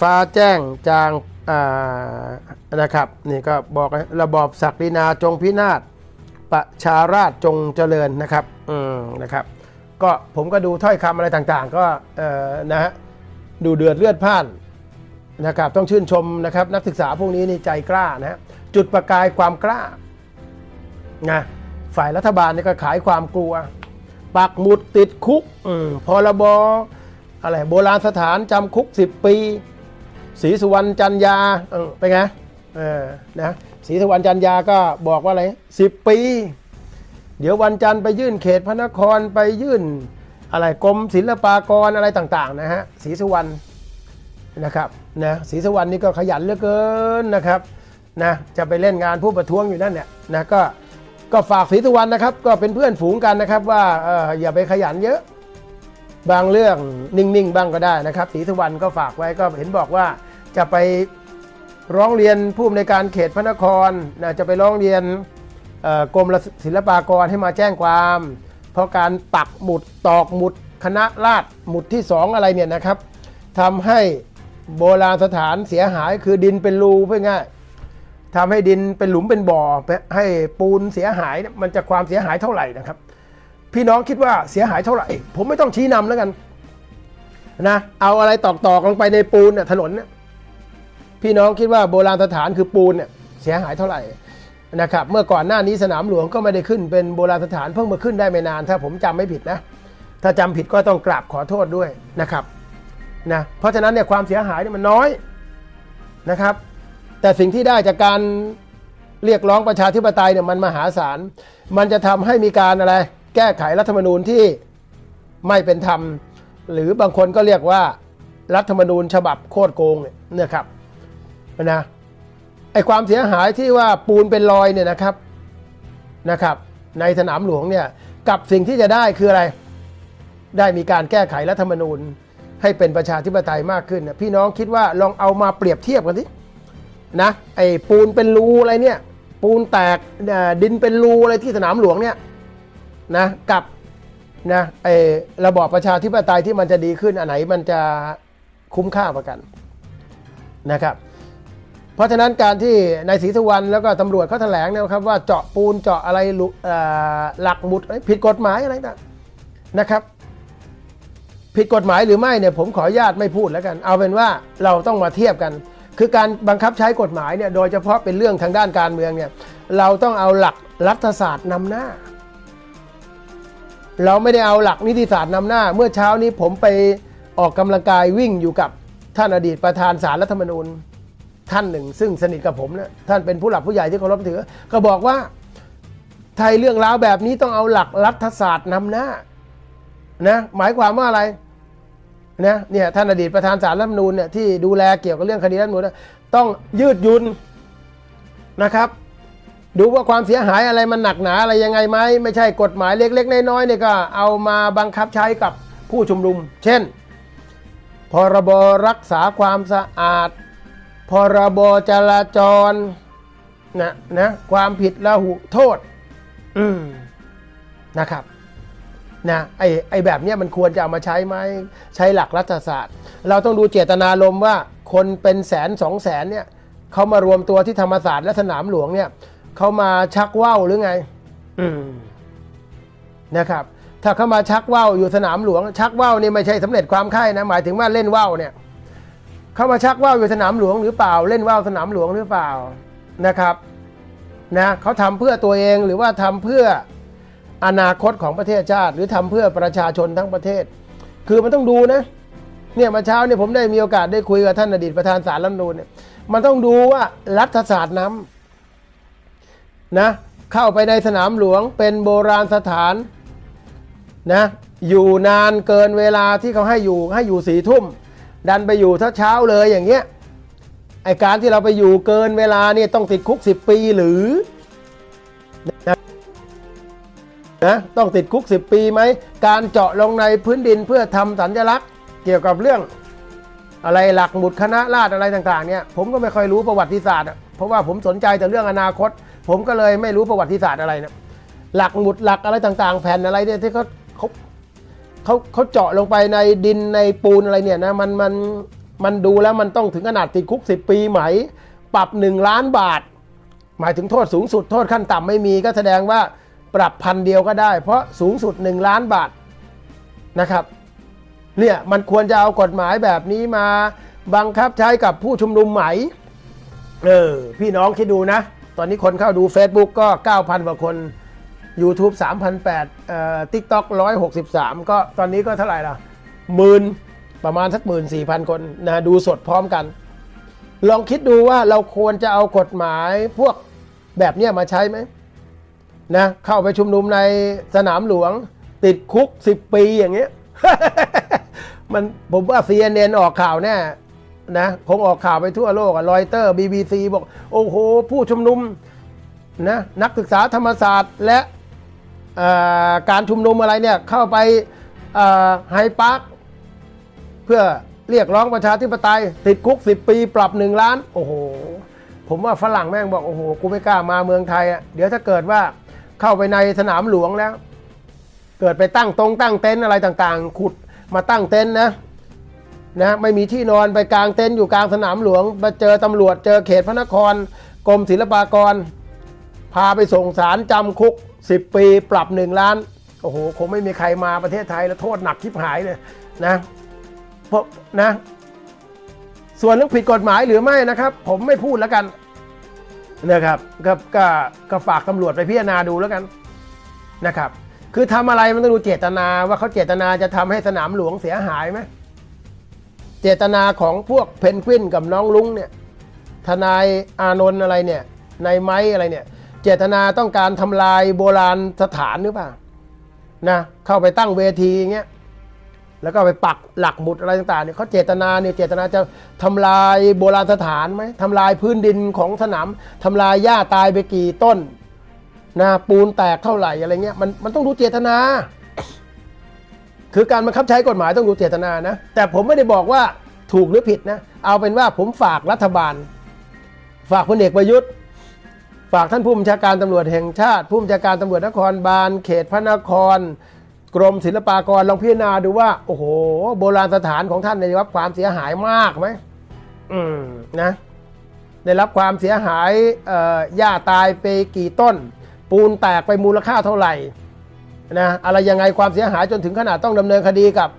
ฟ้าแจ้งจางนะครับนี่ก็บอกระบอบศักดินาจงพินาศประชาราชจงเจริญนะครับอืมนะครับ ก็ผมก็ดูถ้อยคำอะไรต่างๆ ก็เออนะฮะดูเดือดเลือดพ่านนะครับต้องชื่นชมนะครับนักศึกษาพวกนี้นี่ใจกล้านะฮะจุดประกายความกล้านะฝ่ายรัฐบาลนี่ก็ขายความกลัว ปักหมุดติดคุกอมพรบร อะไรโบราณสถานจำคุก 10 ปีศรีสุวรรณจันยาเป็นไงเออนะศรีสุวรรณจันยาก็บอกว่าอะไร10ปี เดี๋ยววันจันทร์ไปยื่นเขตพระนครไปยื่นอะไรกรมศิลปากรอะไรต่างๆนะฮะศรีสุวรรณนะครับนะศรีสุวรรณนี่ก็ขยันเหลือเกินนะครับนะจะไปเล่นงานผู้ประท้วงอยู่นั่นเนี่ยนะก็ก็ฝากศรีสุวรรณนะครับ ก็เป็นเพื่อนฝูงกันนะครับว่าอออย่าไปขยันเยอะ บางเรื่องนิ่งๆ บ้างก็ได้นะครับศรีสุวรรณก็ฝากไว้ก็เห็นบอกว่าจะไปร้องเรียนผู้อำนวยการเขตพระนครนะจะไปร้องเรียนกรมศิลปากรให้มาแจ้งความ เพราะการปักหมุดตอกหมุดคณะราษฎรหมุดที่สองอะไรเนี่ยนะครับทำให้โบราณสถานเสียหายคือดินเป็นรูเพื่อง่ายทำให้ดินเป็นหลุมเป็นบ่อให้ปูนเสียหายมันจะความเสียหายเท่าไหร่นะครับ พี่น้องคิดว่าเสียหายเท่าไหร่ ผมไม่ต้องชี้นำแล้วกันนะเอาอะไรตอกๆลงไปในปูนเนี่ยถนนเนี่ยพี่น้องคิดว่าโบราณสถานคือปูนเนี่ยเสียหายเท่าไหร่นะครับเมื่อก่อนหน้านี้สนามหลวงก็ไม่ได้ขึ้นเป็นโบราณสถานเพิ่งมาขึ้นได้ไม่นาน ถ้าผมจำไม่ผิดนะ ถ้าจำผิดก็ต้องกราบขอโทษด้วยนะครับนะเพราะฉะนั้นเนี่ยความเสียหายเนี่ยมันน้อยนะครับ แต่สิ่งที่ได้จากการเรียกร้องประชาธิปไตยเนี่ยมันมหาศาลมันจะทำให้มีการอะไร แก้ไขรัฐธรรมนูญที่ไม่เป็นธรรม หรือบางคนก็เรียกว่ารัฐธรรมนูญฉบับโคตรโกงเนี่ยครับนะไอความเสียหายที่ว่าปูนเป็นรอยเนี่ยนะครับนะครับ ในสนามหลวงเนี่ยกับสิ่งที่จะได้คืออะไร ได้มีการแก้ไขรัฐธรรมนูญให้เป็นประชาธิปไตยมากขึ้นนะพี่น้องคิดว่าลองเอามาเปรียบเทียบกันสินะไอปูนเป็นรูอะไรเนี่ยปูนแตกดินเป็นรูอะไรที่สนามหลวงเนี่ย นะกับนะไอระบอบประชาธิปไตยที่มันจะดีขึ้นอันไหนมันจะคุ้มค่ากว่ากันนะครับ เพราะฉะนั้นการที่นายศรีสุวรรณแล้วก็ตำรวจเขาแถลงเนี่ยครับว่าเจาะปูนเจาะอะไรหลักหมุดผิดกฎหมายอะไรต่างนะครับ ผิดกฎหมายหรือไม่เนี่ยผมขออนุญาตไม่พูดแล้วกัน เอาเป็นว่าเราต้องมาเทียบกัน คือการบังคับใช้กฎหมายเนี่ยโดยเฉพาะเป็นเรื่องทางด้านการเมืองเนี่ยเราต้องเอาหลักรัฐศาสตร์นำหน้า เราไม่ได้เอาหลักนิติศาสตร์นำหน้า เมื่อเช้านี้ผมไปออกกำลังกายวิ่งอยู่กับท่านอดีตประธานสารรัฐธรรมนูญท่านหนึ่ง ซึ่งสนิทกับผมนะท่านเป็นผู้หลักผู้ใหญ่ที่เคารพถือ ก็บอกว่าไทยเรื่องราวแบบนี้ต้องเอาหลักรัฐศาสตร์นำหน้านะหมายความว่าอะไรนะเนี่ยท่านอดีตประธานศาลรัฐธรรมนูญเนี่ยที่ดูแลเกี่ยวกับเรื่องคดีรัฐธรรมนูญนะต้องยืดยุนนะครับ ดูว่าความเสียหายอะไรมันหนักหนาอะไรยังไงไหมไม่ใช่กฎหมายเล็ก ๆ น้อยๆเนี่ยก็เอามาบังคับใช้กับผู้ชุมนุม เช่น พรบรักษาความสะอาด พรบจราจรนะนะความผิดละหุโทษอืมนะครับนะไอไอแบบเนี้ยมันควรจะเอามาใช้ไหมใช้หลักรัฐศาสตร์ เราต้องดูเจตนารมว่าคนเป็นแสนสองแสนเนี่ยเขามารวมตัวที่ธรรมศาสตร์และสนามหลวงเนี่ย เขามาชักว่าวหรือไงอืมนะครับ ถ้าเขามาชักว่าวอยู่สนามหลวง ชักว่าวนี่ไม่ใช่สำเร็จความไข้นะหมายถึงว่าเล่นว่าวเนี่ยเขามาชักว่าวอยู่สนามหลวงหรือเปล่า เล่นว่าวสนามหลวงหรือเปล่านะครับนะเขาทำเพื่อตัวเองหรือว่าทำเพื่ออนาคตของประเทศชาติ หรือทำเพื่อประชาชนทั้งประเทศ คือมันต้องดูนะเนี่ยมาเช้าเนี่ยผมได้มีโอกาสได้คุยกับท่านอดีตประธานศาลรัฐธรรมนูญเนี่ยมันต้องดูว่ารัฐศาสตร์นำ นะเข้าไปในสนามหลวงเป็นโบราณสถานนะอยู่นานเกินเวลาที่เขาให้อยู่ให้อยู่สี่ทุ่ม ดันไปอยู่ถ้าเช้าเลยอย่างเงี้ยไอการที่เราไปอยู่เกินเวลาเนี่ยต้องติดคุก 10 ปีหรือนะนะต้องติดคุก 10 ปีไหม การเจาะลงในพื้นดินเพื่อทำสัญลักษณ์ เกี่ยวกับเรื่อง อะไรหลักหมุดคณะราษฎรอะไรต่างๆเนี่ยผมก็ไม่ค่อยรู้ประวัติศาสตร์ เพราะว่าผมสนใจแต่เรื่องอนาคต ผมก็เลยไม่รู้ประวัติศาสตร์อะไรนะหลักหมุดหลักอะไรต่างๆ แผ่นอะไรเนี่ยที่เขาเขาเขาเขาเจาะลงไปในดินในปูนอะไรเนี่ยนะมันมันมันดูแล้วมันต้องถึงขนาดติดคุก 10 ปีไหม ปรับ 1 ล้านบาท หมายถึงโทษสูงสุดโทษขั้นต่ำไม่มีก็แสดงว่าปรับพันเดียวก็ได้ เพราะสูงสุด 1 ล้านบาทนะครับเนี่ยมันควรจะเอากฎหมายแบบนี้มาบังคับใช้กับผู้ชุมนุมไหมเออพี่น้องคิดดูนะ ตอนนี้คนเข้าดู Facebook ก็ 9,000กว่าคน YouTube 3,800เอ่อ TikTok 163 ก็ตอนนี้ก็เท่าไหร่ล่ะหมื่นประมาณสักหมื่นสี่พันคนนะดูสดพร้อมกัน ลองคิดดูว่าเราควรจะเอากฎหมายพวกแบบนี้มาใช้ไหมนะเข้าไปชุมนุมในสนามหลวง ติดคุก 10 ปีอย่างเงี้ยมันผมว่า CNN ออกข่าวแน่ นะคงออกข่าวไปทั่วโลกอะรอยเตอร์ BBC บอก โอ้โห ผู้ชุมนุมนะนักศึกษาธรรมศาสตร์และการชุมนุมอะไรเนี่ยเข้าไปไฮพาร์คเพื่อเรียกร้องประชาธิปไตยติดคุก 10 ปีปรับ1ล้าน โอ้โห ผมว่าฝรั่งแม่งบอก โอ้โห กูไม่กล้ามาเมืองไทยอะเดี๋ยวถ้าเกิดว่าเข้าไปในสนามหลวงแล้ว เกิดไปตั้งตรงตั้งเต็นท์อะไรต่างๆ ขุดมาตั้งเต็นท์นะ นะไม่มีที่นอนไปกลางเต็นท์อยู่กลางสนามหลวงมาเจอตำรวจเจอเขตพระนครกรมศิลปากร พาไปส่งสารจำคุก 10 ปีปรับ 1 ล้าน โอ้โห คงไม่มีใครมาประเทศไทยแล้วโทษหนักทิบหายเลยนะเพราะนะ ส่วนเรื่องผิดกฎหมายหรือไม่นะครับ ผมไม่พูดแล้วกันนะครับก็ก็ก็ฝากตำรวจไปพิจารณาดูแล้วกันนะครับ คือทำอะไรมันต้องดูเจตนาว่าเขาเจตนาจะทำให้สนามหลวงเสียหายไหม เจตนาของพวกเพนกวินกับน้องลุงเนี่ยทนายอานนท์อะไรเนี่ยนายไม้อะไรเนี่ย เจตนาต้องการทำลายโบราณสถานหรือเปล่านะเข้าไปตั้งเวทีอย่างเงี้ยแล้วก็ไปปักหลักหมุดอะไรต่างๆเนี่ยเขาเจตนาเนี่ยเจตนาจะทำลายโบราณสถานไหมทำลายพื้นดินของสนามทำลายหญ้าตายไปกี่ต้นนะปูนแตกเท่าไหร่อะไรเงี้ยมันมันต้องดูเจตนา คือการบังคับใช้กฎหมายต้องดูเจตนานะ แต่ผมไม่ได้บอกว่าถูกหรือผิดนะ เอาเป็นว่าผมฝากรัฐบาล ฝากพลเอกประยุทธ์ ฝากท่านผู้บัญชาการตำรวจแห่งชาติ ผู้บัญชาการตำรวจนครบาล เขตพระนคร กรมศิลปากรลองพิจารณาดูว่า โอ้โห โบราณสถานของท่านได้รับความเสียหายมากไหมอืมนะได้รับความเสียหายหญ้าตายไปกี่ต้น ปูนแตกไปมูลค่าเท่าไหร่ นะอะไรยังไงความเสียหายจนถึงขนาดต้องดำเนินคดีกับ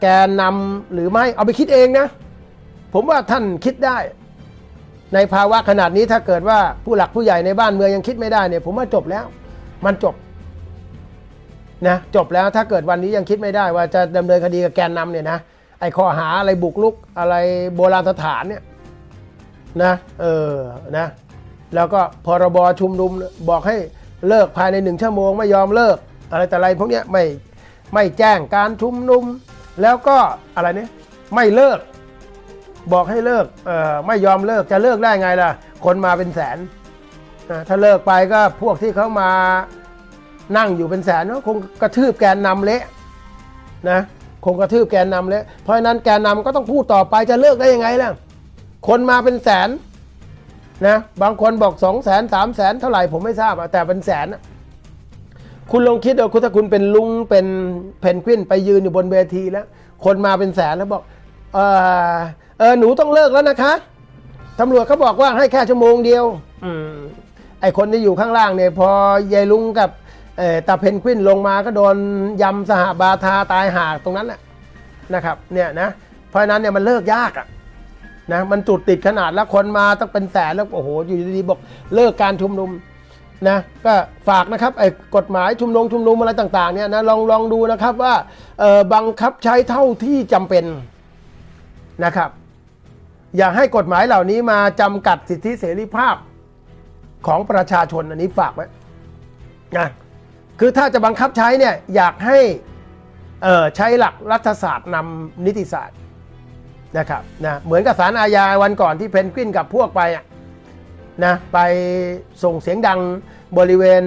แกนนำหรือไม่เอาไปคิดเองนะ ผมว่าท่านคิดได้ ในภาวะขนาดนี้ถ้าเกิดว่าผู้หลักผู้ใหญ่ในบ้านเมืองยังคิดไม่ได้เนี่ยผมว่าจบแล้ว มันจบนะจบแล้วถ้าเกิดวันนี้ยังคิดไม่ได้ว่าจะดำเนินคดีกับแกนนำเนี่ยนะไอ้ข้อหาอะไรบุกลุกอะไรโบราณสถานเนี่ยนะเออนะแล้วก็พรบชุมนุมบอกให้เลิกภายในหนึ่งชั่วโมงไม่ยอมเลิก อะไรแต่อะไรพวกเนี้ยไม่ไม่แจ้งการชุมนุม แล้วก็อะไรเนี่ยไม่เลิก บอกให้เลิกเอ่อไม่ยอมเลิกจะเลิกได้ไงล่ะ คนมาเป็นแสนถ้าเลิกไปก็พวกที่เขามานั่งอยู่เป็นแสนก็คงกระทืบแกนนำเละนะคงกระทืบแกนนำเละเพราะฉะนั้นแกนนำก็ต้องพูดต่อไปจะเลิกได้ยังไงล่ะคนมาเป็นแสนนะบางคนบอกสองแสนสามแสนเท่าไหร่ผมไม่ทราบแต่เป็นแสนอะ คุณลองคิดดูคุณถ้าคุณเป็นลุงเป็นเพนกวินไปยืนอยู่บนเวทีแล้ว คนมาเป็นแสนแล้วบอก เออเออหนูต้องเลิกแล้วนะคะตำรวจเขาบอกว่าให้แค่ชั่วโมงเดียวอืมไอคนที่อยู่ข้างล่างเนี่ยพอยายลุงกับเออตาเพนกวินลงมาก็โดนยำสหบาทาตายหากตรงนั้นแหละนะครับ เนี่ยนะเพราะฉะนั้นเนี่ยมันเลิกยากอะนะมันจุดติดขนาดแล้วคนมาต้องเป็นแสนแล้วโอ้โหอยู่ดีๆบอกเลิกการชุมนุม นะก็ฝากนะครับไอ้กฎหมายชุมนุมชุมนุมอะไรต่างๆเนี่ยนะลองลองดูนะครับว่าบังคับใช้เท่าที่จำเป็นนะครับ อย่าให้กฎหมายเหล่านี้มาจำกัดสิทธิเสรีภาพของประชาชนอันนี้ฝากไว้นะคือถ้าจะบังคับใช้เนี่ยอยากให้ใช้หลักรัฐศาสตร์นำนิติศาสตร์นะครับนะเหมือนกับสารอาญาวันก่อนที่เพนกวินกับพวกไปอะ นะไปส่งเสียงดังบริเวณ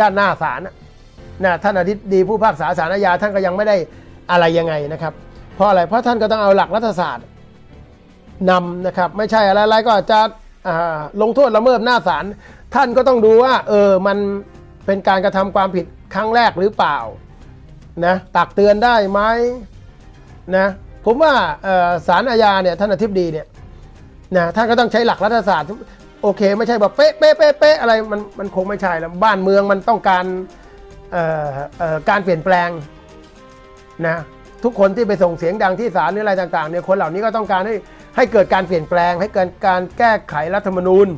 ด้านหน้าศาลนะท่านอธิบดีผู้พิพากษาสารอาญาท่านก็ยังไม่ได้อะไรยังไงนะครับเพราะอะไรเพราะท่านก็ต้องเอาหลักรัฐศาสตร์นำนะครับ ไม่ใช่อะไรๆก็จะลงโทษละเมิดหน้าศาลท่านก็ต้องดูว่าเออมันเป็นการกระทำความผิดครั้งแรกหรือเปล่านะตักเตือนได้ไหมนะผมว่าเอ่อศาลอาญาเนี่ยท่านอธิบดีเนี่ยนะท่านก็ต้องใช้หลักรัฐศาสตร์ โอเค ไม่ใช่แบบเป๊ะเป๊ะเป๊ะเป๊ะอะไรมันมันคงไม่ใช่แล้วบ้านเมืองมันต้องการการเปลี่ยนแปลงนะทุกคนที่ไปส่งเสียงดังที่ศาลหรืออะไรต่างๆเนี่ยคนเหล่านี้ก็ต้องการให้ให้เกิดการเปลี่ยนแปลง ให้เกิดการแก้ไขรัฐธรรมนูญ